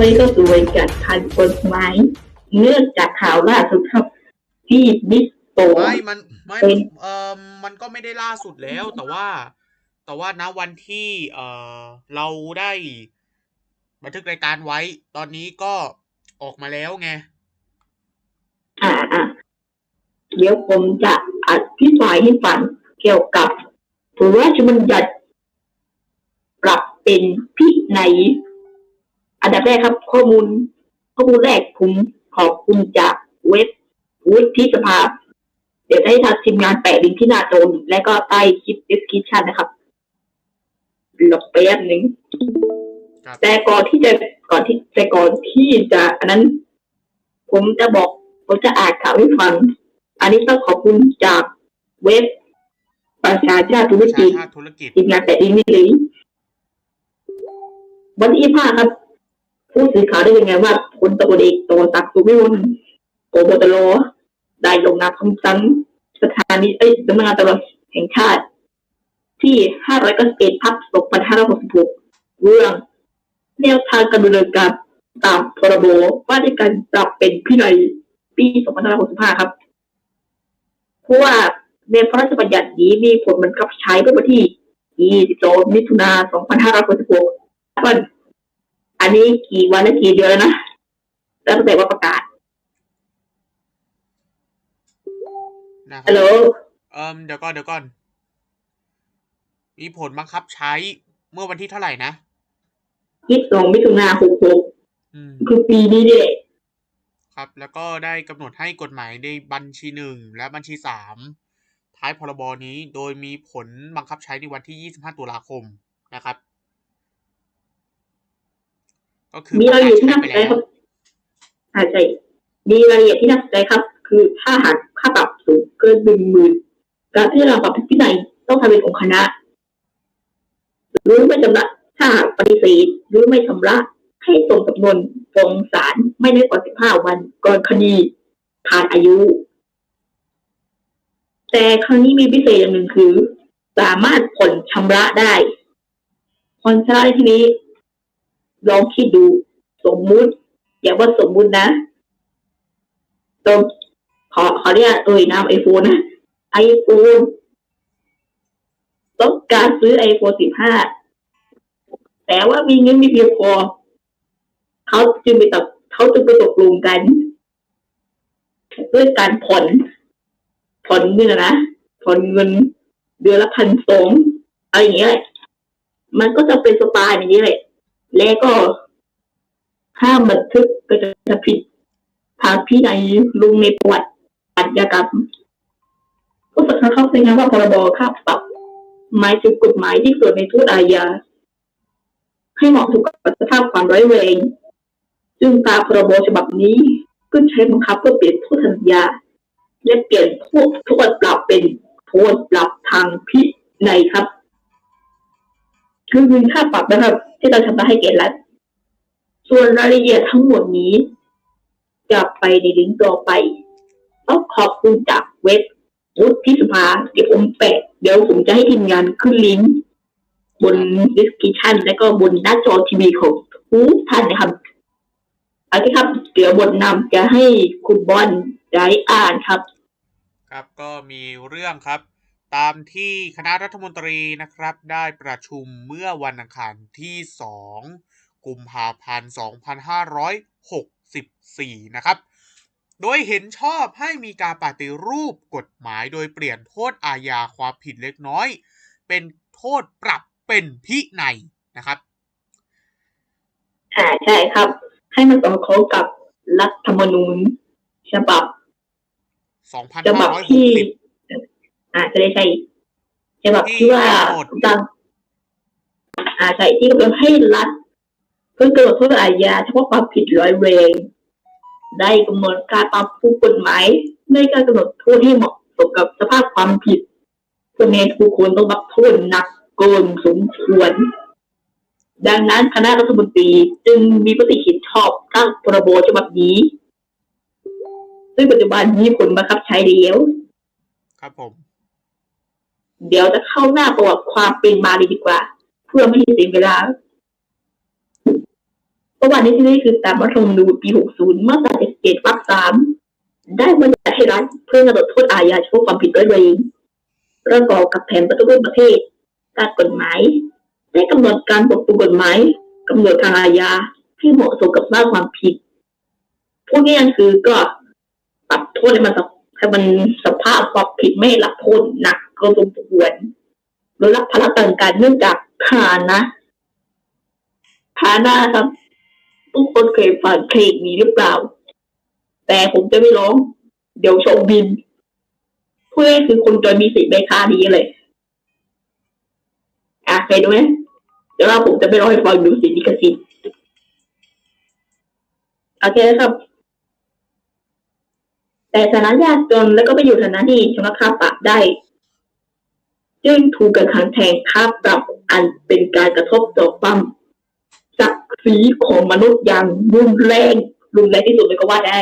ว่าได้เข้าไปก็สวยจัดทันกฎหมายเนื่องจากข่าวล่าสุดครับที่บิ๊กโตไม่มันไม่เป็นเออมันก็ไม่ได้ล่าสุดแล้วแต่ว่า แต่ว่าณวันที่เออเราได้บันทึกรายการไว้ ตอนนี้ก็ออกมาแล้วไงอ่าอ่าเดี๋ยวผมจะอธิบายให้ฟังเกี่ยวกับพระราชบัญญัติปรับเป็นพินัยอั นดับแรกครับ ข้อมูล ข้อมูลแรกผมขอบคุณจากเว็บวุฒิสภา เดี๋ยวได้ทางทีมงานแปะลิงก์ที่หน้าจอและก็ใต้คลิป description นะครับรอแป๊บหนึ่งครับแต่ก่อนที่จะก่อนที่แต่ก่อนที่จะอันนั้น ผมจะบอกผมจะอ่านข่าวให้ฟัง อันนี้ต้องขอบคุณจากเว็บประชาชาติธุรประชากิจชาติธุรกิจทีมงานแต่ดีนี่เลยวันที่ห้าครับ ผู้สื่อข่าวได้ยังไงว่าพลตำรวจเอกตศักดิ์สุวิมลโกบตรได้ลงนามคำสั่งสถานีเอ้ยสำนักงานตำรวจแห่งชาติ ที่ห้าร้อยเก้าสิบเอ็ดทับสองพันห้าร้อยหกสิบหกเรื่องแนวทางการดำเนินการตามพรบว่าด้วยการปรับเป็นพินัยปีสองพันายหกสิบห้าครับ เพราะว่าในพระราชบัญญัตินี้มีผลบังคับใช้เมื่อวันที่ 22 มิถุนา2566วัน อันนี้กี่วันและกี่เดือนแล้วนะตั้งแต่ว่าประกาศนะครัฮัลโหลเอิมเดี๋ยวก่อนเดี๋ยวก่อน มีผลบังคับใช้เมื่อวันที่เท่าไหร่นะ22มิถุนา66อืม คือปีนี้นี่แหละครับ แล้วก็ได้กำหนดให้กฎหมายในบัญชีหนึ่งและบัญชีสามท้ายพรบนี้โดยมีผลบังคับใช้ในวันที่ 25 ตุลาคมนะครับ ก็คือมีประรายละกาเอีศยดที่ใช้น่าไปสนใจแล้วครับอาใช่มีรายละเอียดที่น่าสนใจครับ คือถ้าหากค่าปรับสูงเกินหนึ่งหมื่นการที่เราปรับพินัยต้องทำเป็นองค์คณะ หรือไม่ชำระถ้าหากปฏิเสธหรือไม่ชำระให้ส่งสำนวนฟ้องศาลไม่น้อยกว่า15วันก่อนคดีผ่านอายุ แต่ครั้งนี้มีพิเศษอย่างหนึ่งคือ สามารถผ่อนชำระได้ผ่อนชำระในที่นี้ ลองคิดดูสมมุติอย่าว่าสมมุตินะต้องขอขอเรียกเอ่ยนามไอโฟนนะไอโฟนต้องการซื้อไอโฟนสิบห้าแต่ว่ามีเงินไม่เพียงพอเขาจึงไปตกเขาจึงไปตกลงกันด้วยการผ่อนผ่อนเงินนะผ่อนเงินเดือนละพันสองอะไรอย่างเงี้ยแหละมันก็จะเป็นสไตล์อย่างนี้แหละ และก็ห้ามบันทึกก็จะผิดทางพินัยลงในประวัติอาชญากรรมก็สักครั้งเข้าใจงานว่าพรบค่าปรับหมายถึงกฎหมายที่เกิดในโทษอาญาให้เหมาะสมกับสภาพความร้ายแรงซึ่งตามพรบฉบับนี้ก็ใช้บังคับเพื่อเปลี่ยนโทษทันยาและเปลี่ยนโทษโทษปรับเป็นโทษปรับทางพินัยครับ คือเงินค่าปรับนะครับ ที่เราชำระให้แก่รัฐ ส่วนรายละเอียดทั้งหมดนี้ จะไปในลิงก์ต่อไปต้องขอบคุณจากเว็บวุฒิสภาเดี๋ยวผมแปะเดี๋ยวผมจะให้ทีมงานขึ้นลิงก์บน description และก็บนหน้าจอทีวีของทุกท่านนะครับเอาที่ครับ เดี๋ยวบทนำจะให้คุณบอลได้อ่านครับ ครับก็มีเรื่องครับ ตามที่คณะรัฐมนตรีนะครับ ได้ประชุมเมื่อวันอังคารที่ 2 กุมภาพันธ์ 2564 นะครับ โดยเห็นชอบให้มีการปฏิรูปกฎหมายโดยเปลี่ยนโทษอาญาความผิดเล็กน้อย เป็นโทษปรับเป็นพินัยนะครับอ่าใช่ครับ ให้มันสอดคล้องกับรัฐธรรมนูญฉบับฉบับที่2560 อ่าจะได้ใช่ฉบับที่ที่ว่าโหวตตั้งอ่าใช่ที่กำลังให้รัฐเพื่อกำหนดโทษอาญาเฉพาะความผิดร้ายแรงได้กำหนดการปรับปรุงกฎหมายในการกำหนดโทษที่เหมาะสมกับสภาพความผิดคนในทุกคนต้องรับโทษหนักเกินสมควร ดังนั้นคณะรัฐมนตรีจึงมีปฏิเห็นชอบตั้งพรบฉบับนี้ ซึ่งปัจจุบันมีผลบังคับใช้แล้ว ครับผม เดี๋ยวจะเข้าหน้าประวัติความเป็นมาเลยดีกว่า เพื่อไม่ให้เสียเวลาประวัติในที่นี้คือตามรัฐธรรมนูญปี 60 มาตรา77วรรคสามได้บัญญัติให้รัฐเพื่อกำหนดโทษอาญาเฉพาะความผิดร้ายแรงประกอบกับแผนปฏิรูปประเทศการกฎหมายได้กำหนดการปกปรุงกฎหมายกำหนดทางอาญาให้เหมาะสมกับสภาพความผิดพูดง่ายๆคือก็ปรับโทษให้มันสภให้มันสภาพความผิดไม่รับโทษหนัก เกินสมควรหรือรับภาระต่างกันเนื่องจากฐานะฐานะครับ ทุกคนเคยฟังเพลงนี้หรือเปล่า แต่ผมจะไม่ร้อง เดี๋ยวโชว์บินเพื่อคือคนจนมีสิทธิ์ในค่านี้เลย อะเคยดูไหมเดี๋ยวเราผมจะไปร้องให้ฟังดูสิลิขสิทธิ์โอเคนะครับ แต่ฐานะยากจนแล้วก็ไปอยู่ฐานะที่ชำระค่าปรับได้ จึงถูกกักขังแทนค่าปรับอันเป็นการกระทบต่อความศักดิ์ศรีของมนุษย์อย่างรุนแรงรุนแรงที่สุดเลยก็ว่าได้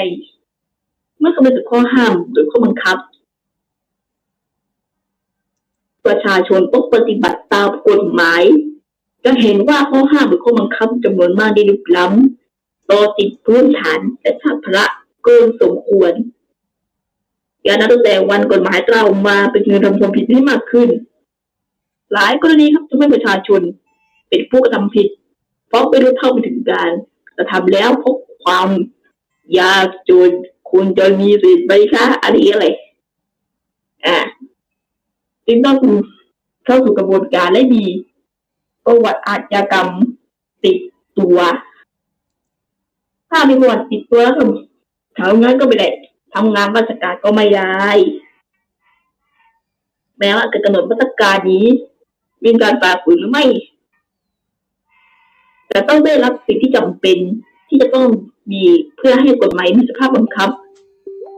เมื่อคำนึงถึงข้อห้ามหรือข้อบังคับ ประชาชนต้องปฏิบัติตามกฎหมาย จะเห็นว่าข้อห้ามหรือข้อบังคับจำนวนมากได้ลุกล้ำต่อสิทธิพื้นฐานและชาติพระเกินสมควร ยานัตั้งแต่วันกฎหมายกล่าวมาเป็นเงินทำความผิดที่มากขึ้น หลายกรณีครับทำให้ประชาชน เป็นผู้กระทำผิด เพราะไม่รู้เท่าไม่ถึงการกระทำแล้วพบความยากจนคุณจะมีสิทธิ์ไหมคะอะไรอะไรอ่าจึงต้องเข้าสู่กระบวนการและมีประวัติอาชญากรรมติดตัว ถ้ามีประวัติติดตัวแล้วทำงานก็ไม่ได้ ทำงานราชการก็ไม่ได้แม้ว่าจะกำหนดมาตรการนี้มีการฝ่าฝืนหรือไม่ แต่ต้องได้รับสิ่งที่จำเป็นที่จะต้องมีเพื่อให้กฎหมายมีสภาพบังคับ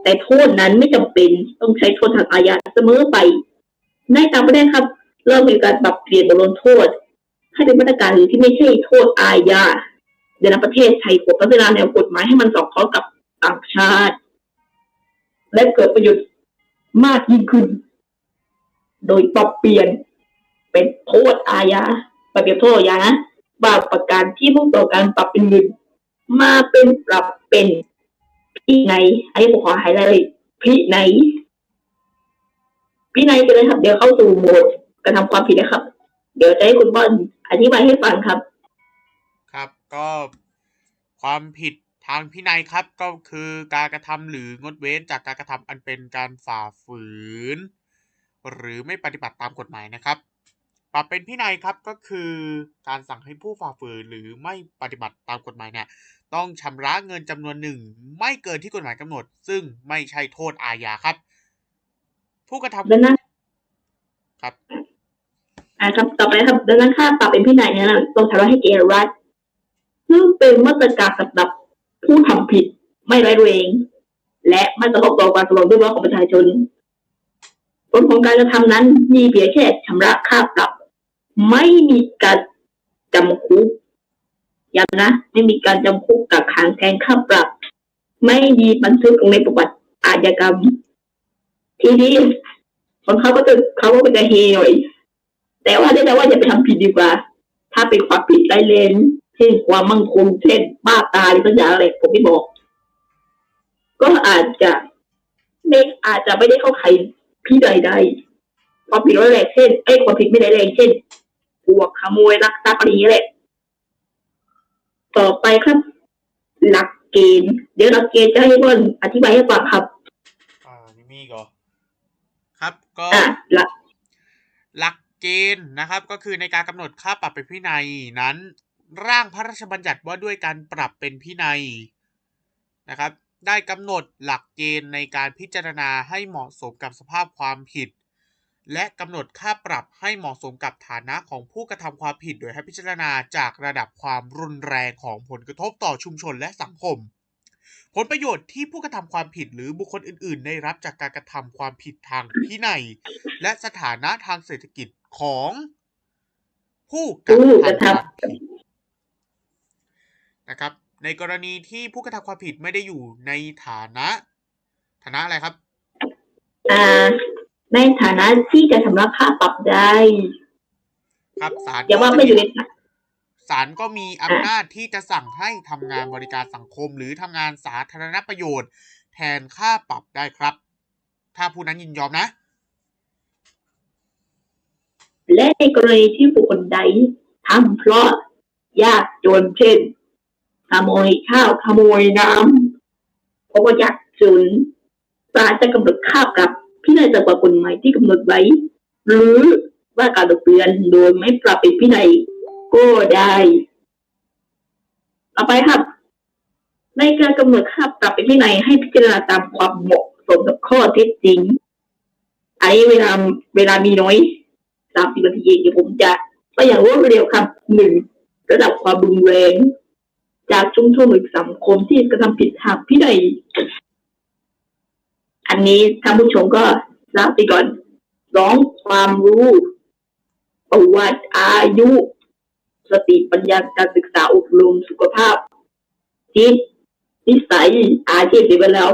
แต่โทษนั้นไม่จำเป็นต้องใช้โทษทางอาญาเสมอไป ในต่างประเทศครับ เริ่มมีการปรับเปลี่ยนบทลงโทษ ให้เป็นมาตรการอื่นที่ไม่ใช่โทษอาญาเดี๋ยวในประเทศไทยควรพัฒนาแนวกฎหมายให้มันสอดคล้องกับต่างชาติ และเกิดประโยชน์มากยิ่งขึ้น โดยปรับเปลี่ยนเป็นโทษอาญาปรับเปลี่ยนโทษอาญานะบางประการที่มุ่งต่อการปรับเป็นเงินมาเป็นปรับเป็นพี่ในอันนี้ผมขอไฮไลท์เลยพี่ในพี่ในไปเลยครับ เดี๋ยวเข้าสู่โหมดกระทำความผิดนะครับ เดี๋ยวจะให้คุณบอลอธิบายให้ฟังครับ ครับก็ความผิดางพินัยครับก็คือการกระทำหรืองดเว้นจากการกระทำอันเป็นการฝ่าฝืน หรือไม่ปฏิบัติตามกฎหมายนะครับ ปรับเป็นพินัยครับก็คือการสั่งให้ผู้ฝ่าฝืนหรือไม่ปฏิบัติตามกฎหมายเนี่ยต้องชำระเงินจำนวนหนึ่ง ไม่เกินที่กฎหมายกำหนด ซึ่งไม่ใช่โทษอาญาครับ ผู้กระทำดังนั้นครับอ่าครับต่อไปครับดังนั้นค่าปรับเป็นพินัยเนี่ยนะต้องชำระให้แก่รัฐซึ่งเป็นมาตรการสำหรับ ผู้ทำผิดไม่ร้ายแรงและไม่กระทบต่อความสงบเรียบร้อยของประชาชน ผลของการกระทำนั้น มีเพียงแค่ชำระค่าปรับ ไม่มีการจำคุกย้ำนะ ไม่มีการจำคุกกับขังแทนค่าปรับ ไม่มีบันทึกลงในประวัติอาชญากรรม ทีนี้คนเขาก็จะเขาก็จะเฮหน่อยแต่ว่าได้แต่ว่าอย่าไปทำผิดดีกว่า ถ้าเป็นความผิดร้ายแรงเช่นความมั่งคงเช่นบ้าตายหรือสัญญาอะไรผมไม่บอก ก็อาจจะไม่อาจจะไม่ได้เข้าใครพี่ใดใดๆความผิดร้ายแรงเช่นไอ้ยความผิดไม่ร้ายแรงเช่นพวกขโมยลักทรัพย์อะไรอย่างเงี้ยแหละ ต่อไปครับ หลักเกณฑ์เดี๋ยวหลักเกณฑ์จะให้เพื่อนอธิบายให้ฟังครับ อ่านี่มีอีก็ครับก็อ่าหลักหลักเกณฑ์นะครับ ก็คือในการกำหนดค่าปรับเป็นพินัยนั้น ร่างพระราชบัญญัติว่าด้วยการปรับเป็นพินัยนะครับ ได้กำหนดหลักเกณฑ์ในการพิจารณาให้เหมาะสมกับสภาพความผิด และกำหนดค่าปรับให้เหมาะสมกับฐานะของผู้กระทำความผิด โดยให้พิจารณาจากระดับความรุนแรงของผลกระทบต่อชุมชนและสังคม ผลประโยชน์ที่ผู้กระทำความผิดหรือบุคคลอื่น ๆ ได้รับจากการกระทำความผิดทางพินัย และสถานะทางเศรษฐกิจของผู้กระทำผิด นะครับ ในกรณีที่ผู้กระทำความผิดไม่ได้อยู่ในฐานะ ฐานะอะไรครับอ่าในฐานะที่จะชำระค่าปรับได้ ครับศาลอย่าว่าไม่อยู่ในฐานะศศาลก็มีอำนาจที่จะสั่งให้ทำงานบริการสังคม หรือทำงานสาธารณประโยชน์ แทนค่าปรับได้ครับ ถ้าผู้นั้นยินยอมนะ และในกรณีที่บุคคลใดทำเพราะยากจนเช่น ขโมยข้าวขโมยน้ำเพราะว่าอยากจนศาลจะกำหนดค่าปรับพินัยต่ำกว่ากฎหมายที่กำหนดไว้ หรือว่าการตักเตือนโดยไม่ปรับเป็นพินัยก็ได้ต่อไปครับ ในการกำหนดค่าปรับเป็นพินัยให้พิจารณาตามความเหมาะสมกับข้อเท็จจริงไอ้เวลาเวลามีน้อยสามสิบนาทีเองเดี๋ยวผมจะไปอย่างรวดเร็วครับหนึ่งระดับความรุนแรง จากชุมชนหรือสังคมที่กระทำผิดทางพินัยอันนี้ท่านผู้ชมก็รับไปก่อนสองความรู้ประวัติอายุ สติปัญญาการศึกษาอบรมสุขภาพจิตนิสัยอาชีพที่ไปแล้ว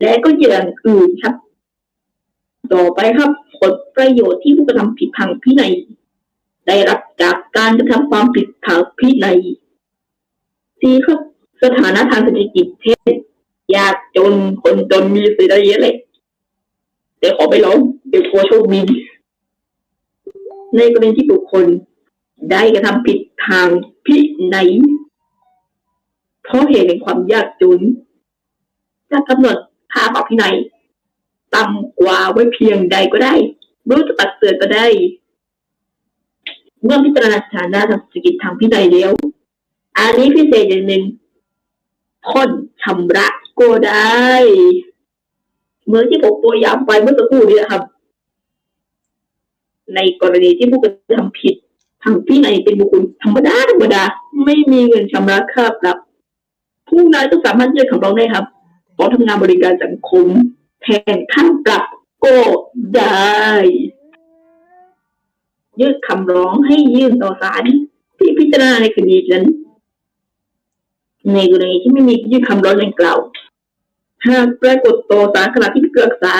และก็อย่างอื่นครับ ต่อไปครับ ผลประโยชน์ที่ผู้กระทำผิดทางพินัยได้รับจากการกระทำความผิดทางพินัย สี่ครับสถานะทางเศรษฐกิจเช่ยากจนคนจนมีสิทธิ์อะไรเยอะเลยเดี๋ยวขอไปร้องเดี๋ยวกลัวโชคดีในกรณีที่บุคคลได้กระทำผิดทางพินัยเพราะเหตุแห่งความยากจนจะกำหนดค่าปรับพินัยต่ำกว่าไว้เพียงใดก็ได้ไม่รู้จะตัดเสือนก็ได้ เมื่อพิจารณาสถานะทางเศรษฐกิจทางพินัยแล้ว อันนี้พิเศษอย่างหนึ่งผ่นชำระก็ได้ เหมือนที่ผมตัวย้ำไปเมื่อสักครู่นี้นะครับ ในกรณีที่ผู้กระทำผิดทางพินัยเป็นบุคคลธรรมดาธรรมดา ไม่มีเงินชำระค่าปรับ ผู้นั้นก็สามารถยื่นคำร้องได้ครับขอทำงานบริการสังคม แทนค่าปรับก็ได้ยื่นคำร้องให้ยื่นต่อศาลที่พิจารณาในคดีนั้น ในกรณีที่ไม่มียื่นคำร้องดังกล่าวหากปรากฏต่อศาลขณะที่พิพากษา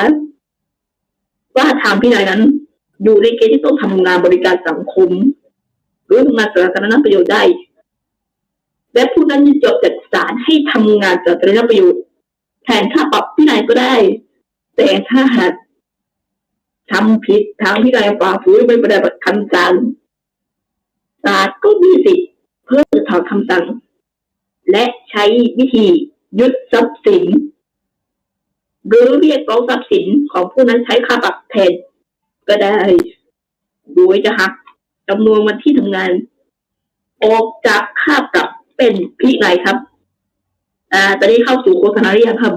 ว่าทางพินัยนั้น อยู่ในเกณฑ์ที่ต้องทำงานบริการสังคม หรือทำงานสาธารณประโยชน์ได้ และผู้นั้นยินยอมจัดสารให้ทำงานสาธารณประโยชน์แทนค่าปรับพินัยก็ได้ แต่ถ้าหากทำผิดทางพินัยฝ่าฝืนไม่ปฏิบัติคำสั่งศาลก็มีสิทธิ์เพื่อถอนคำสั่ง และใช้วิธียึดทรัพย์สิน หรือเรียกร้องทรัพย์สินของผู้นั้นใช้ค่าปรับแทนก็ได้ โดยจะหักจำนวนวันที่ทำงาน ออกจากค่าปรับเป็นพินัยครับ อ่า ตอนนี้เข้าสู่โฆษณาหรือยังครับ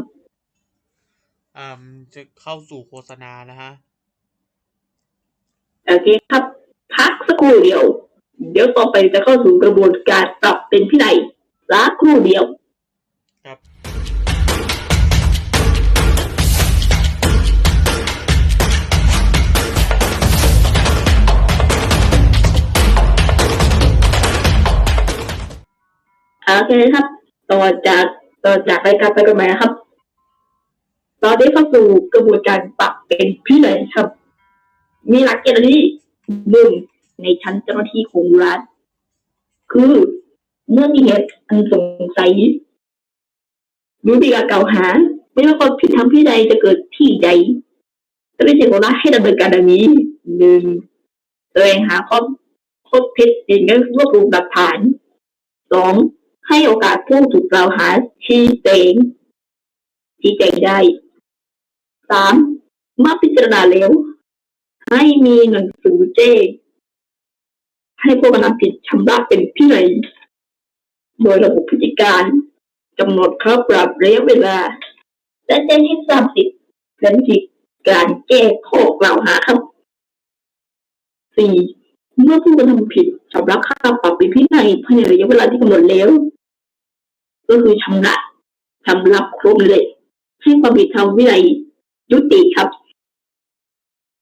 อืมจะเข้าสู่โฆษณานะฮะโอเคครับ พักสักครู่เดียว เดี๋ยวต่อไปจะเข้าสู่กระบวนการปรับเป็นพินั ยสักครู่เดียวครับโอเคครับ ต่อจากต่อจากรายการไปกันใหม่นะครับ ตอนนี้เข้าสู่กระบวนการปรับเป็นพินัยครับ มีหลักเกณฑ์อันนี้หนึ่งในชั้นเจ้าหน้าที่ของรัฐคือ เมื่อมีเหตุอันสงสัยหรือมีการกล่าวหา ไม่ว่าความผิดทางพินัยจะเกิดที่ใดเจ้าหน้าที่ของรัฐให้ดำเนินการดังนี้หนึ่งแสวงหาข้อข้อเท็จจริงและรวบรวมหลักฐานสองให้โอกาสผู้ถูกกล่าวหาชี้แจงชี้แจงได้สามเมื่อพิจารณาแล้วให้มีหนังสือแจ้งให้ผู้กระทำผิดชำระเป็นพินัย โดยระบบพฤติการกำหนดค่าปรับระยะเวลา และแจ้งให้ทราบสิทธิและวิธีการแก้ข้อกล่าวหาครับสี่เมื่อผู้กระทำผิดชำระค่าปรับเป็นพินัยภายในระยะเวลาที่กำหนดแล้ว ก็คือชำระชำระครบเลย ให้ความผิดทางวินัยยุติครับ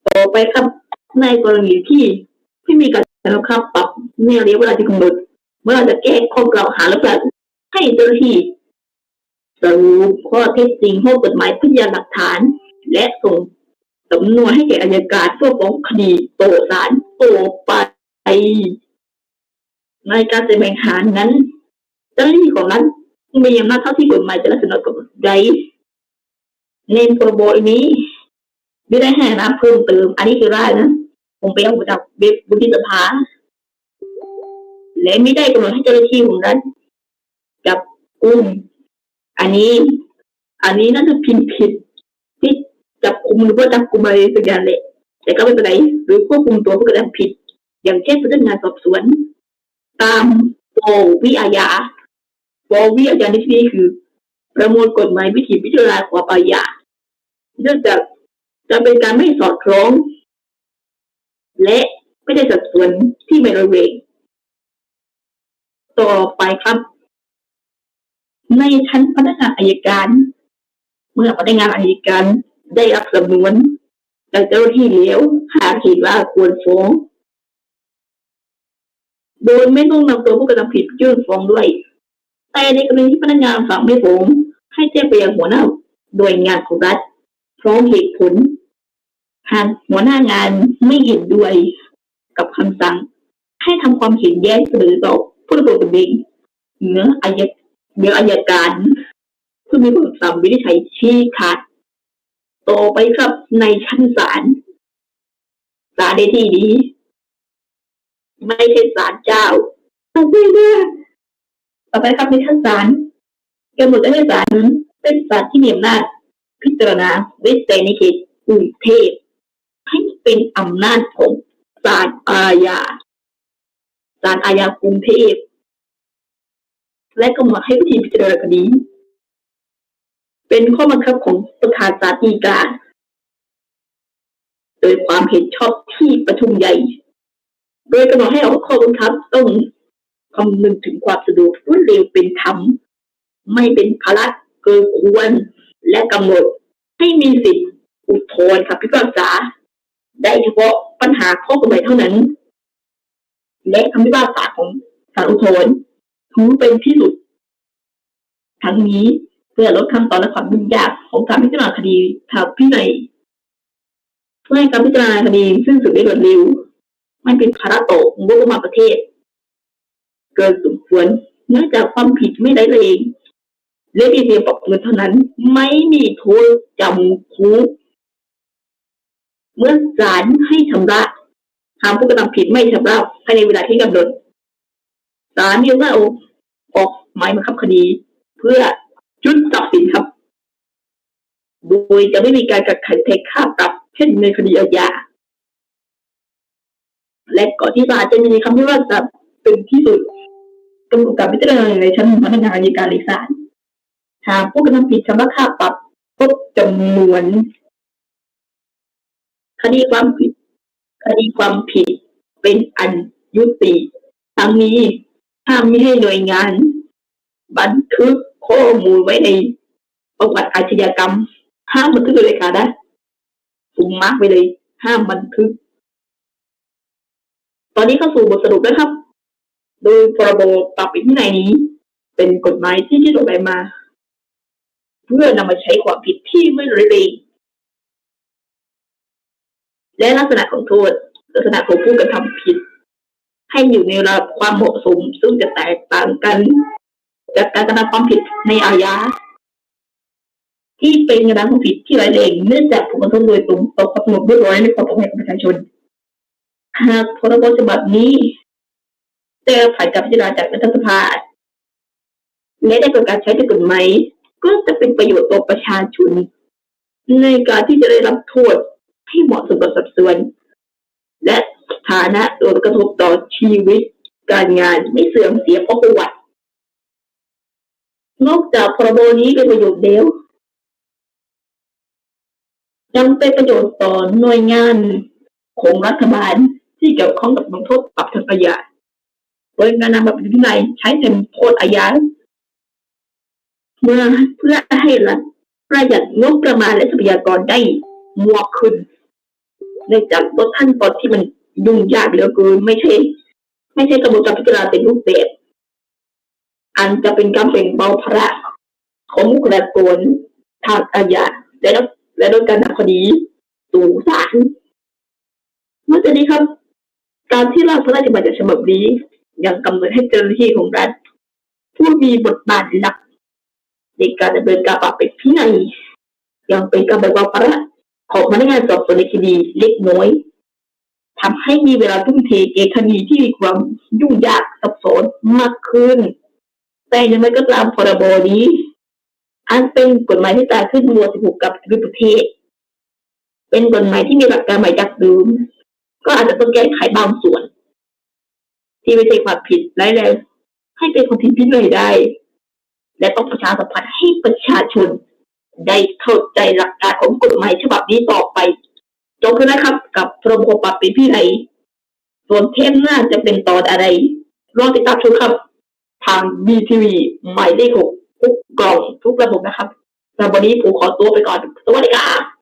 ต่อไปครับในกรณีที่ไม่มีการชำระค่าปรับในระยะเวลาที่กำหนด เมื่อจะแก้ข้อกล่าวหาและแบบให้เจ้าหน้าที่สรุปข้อเท็จจริงข้อกฎหมายพยานหลักฐาน และส่งสำนวนให้แก่อายการเพื่อฟ้องคดีโต่อศาลโต่อไปในการแบ่งหารนั้นเจ้าหน้าที่ของรัฐมีอำนาจเท่าที่กฎหมายจะรักษากฎใดในพรบนี้ ไม่ได้ให้นะเพิ่มเติม อันนี้คือร่ายนะ ผมไปเอามาจากเว็บบุญสภา และไม่ได้กำหนดให้เจ้าหน้าที่ของรัฐจับกุมอันนี้ อันนี้น่าจะพิมพ์ผิดที่จับกุมหรือว่าจับกุมอะไรสักอย่างแหละแต่ก็ไม่เป็นไรหรือควบคุมตัวผู้กระทำผิด อย่างเช่นพนักงานสอบสวน ตามปวิอาญาปวิอาญาในที่นี้คือ ประมวลกฎหมายวิธีพิจารณาความอาญาเนื่องจากจะเป็นการไม่สอดคล้อง และไม่ได้สัดส่วนที่ไม่ระเวง ต่อไปครับ ในชั้นพนักงานอายการ เมื่อพนักงานอายการได้รับสำนวนจากเจ้าหน้าที่แล้วหากเห็นว่าควรฟ้อง โดยไม่ต้องนำตัวผู้กระทำผิดยื่นฟ้องด้วย แต่ในกรณีที่พนักงานสั่งไม่ฟ้องให้แจ้งไปยังหัวหน้าโดยงานของรัฐพร้อมเหตุผลหากหัวหน้างานไม่เห็นด้วยกับคำสั่ง ให้ทำความเห็นแย้งเสนอต่อ ผู้ดำรงตำแหน่งเนื้ออายเนื้ออายการเพื่อมีคำสั่งวินิจฉัยชี้ขาดต่อไปครับในชั้นศาลศาลในที่นี้ ไม่ใช่ศาลเจ้าไม่ได้ต่อไปครับในชั้นศาลกำหนดให้ศาลนั้นเป็นศาลที่มีอำนาจพิจารณาวิจัยในเขตกรุงเทพให้เป็นอำนาจของศาลอาญา ศาลอาญากรุงเทพ และกำหนดให้วิธีพิจารณาคดี เป็นข้อบังคับของประธานศาลฎีกาโดยความเห็นชอบที่ประชุมใหญ่ โดยกำหนดให้ออกข้อบังคับต้องคำนึงถึงความสะดวกรวดเร็วเป็นธรรม ไม่เป็นภาระเกินควร และกำหนดให้มีสิทธิอุทธรณ์คำพิพากษา ได้เฉพาะปัญหาข้อกฎหมายเท่านั้น และคำพิพากษาของศาลอุทธรณ์ถือเป็นที่สุด ทั้งนี้เพื่อลดขั้นตอนและความยุ่งยากของการพิจารณาคดีทางพินัยเพื่อให้การพิจารณาคดีซึ่งสุดได้รวดเร็วไม่เป็นภาระต่องบประมาณประเทศ เกินสมควรเนื่องจากความผิดไม่ได้เลยและมีเพียงปรับเงินเท่านั้น ไม่มีโทษจำคุกเมื่อศาลให้ชำระ หากผู้กระทำผิดไม่ชำระภายในเวลาที่กำหนดศาลมีอำนาจออกหมายบังคับคดี เพื่อจุดทรัพย์สินครับ โดยจะไม่มีการกักขันเทคค่าปรับ เช่นในคดีอาญาและก่อนที่ศาลจะมีคำพิพากษาเป็นที่สุดกำหนดการพิจารณาในชั้นพนักงานอัยการหรือศาลหากผู้กระทำผิดชำระค่าปรับครบจำนวนคดีความผิด คดีความผิดเป็นอันยุติ ทั้งนี้ห้ามไม่ให้หน่วยงาน บันทึกข้อมูลไว้ในประวัติอาชญากรรม ห้ามบันทึกเลยค่ะนะสุ่มมาร์กไปเลย ห้ามบันทึก ตอนนี้เข้าสู่บทสรุปแล้วครับ โดยพรบปรับอีกที่ไหนนี้ เป็นกฎหมายที่ที่ออกแบบมา เพื่อนำมาใช้ความผิดที่ไม่ร้ายแรง และลักษณะของโทษ ลักษณะของผู้กระทำผิด ให้อยู่ในระดับความเหมาะสม ซึ่งจะแตกต่างกันจากการกระทำความผิดในอาญาที่เป็นกระทำความผิดที่ร้ายแรงเนื่องจากผลกระทบโดยตรงต่อความสงบเรียบร้อยในความปลอดภัยของประชาชนหากพรบฉบับนี้ได้ผ่านการพิจารณาจากรัฐสภาและได้เกิดการใช้ในกฎหมายก็จะเป็นประโยชน์ต่อประชาชน ในการที่จะได้รับโทษ ให้เหมาะสมกับสัดส่วน และฐานะโดยกระทบต่อชีวิตการงานไม่เสื่อมเสียเพราะประวัติ นอกจากพรบนี้เป็นประโยชน์แล้วยังเป็นประโยชน์ต่อหน่วยงานของรัฐบาลที่เกี่ยวข้องกับลงโทษปรับทางอาญาโดยการนำมาเป็นวินัยใช้เป็นโทษอาญาเมื่อเพื่อให้รัฐประหยัดงบประมาณและทรัพยากรได้มากขึ้น เนื่องจากลดขั้นตอนที่มันยุ่งยากเหลือเกินไม่ใช่ ไม่ใช่กระบวนการพิจารณาเป็นรูปแบบ อันจะเป็นการแบ่งเบาภาระของบุคลากรทางอาญาและและโดยการนำคดีสู่ศาลนอกจากนี้ครับ การที่ร่างพระราชบัญญัติฉบับนี้ยังกำหนดให้เจ้าหน้าที่ของรัฐผู้มีบทบาทหลักในการดำเนินการปราบเป็นพินัยยังเป็นการแบ่งเบาภาระ ของพนักงานสอบสวนในคดีเล็กน้อยทำให้มีเวลาทุ่มเทแกคดีที่มีความยุ่งยากซับซ้อนมากขึ้น แต่ยังไงก็ตามพรบนี้ อันเป็นกฎหมายที่ตราขึ้นมว16กับวิประเทศ เป็นกฎหมายที่มีหลักการใหม่จากเดิมก็อาจจะต้องแก้ไขบางส่วน ที่ไม่ใช่ความผิดร้ายแรงให้เป็นคนที่พิจารณาได้ และต้องประชาสัมพันธ์ให้ประชาชน ได้เข้าใจหลักการของกฎหมายฉบับนี้ต่อไป จบแล้วนะครับ กับพรบปรับเป็นพินัยส่วนเทปหน้าจะเป็นตอนอะไรรอติดตามชมครับ ทาง BTV หมายเลขหกทุกกล่องทุกระบบนะครับสำหรับวันนี้ผมขอตัวไปก่อน สวัสดีครับ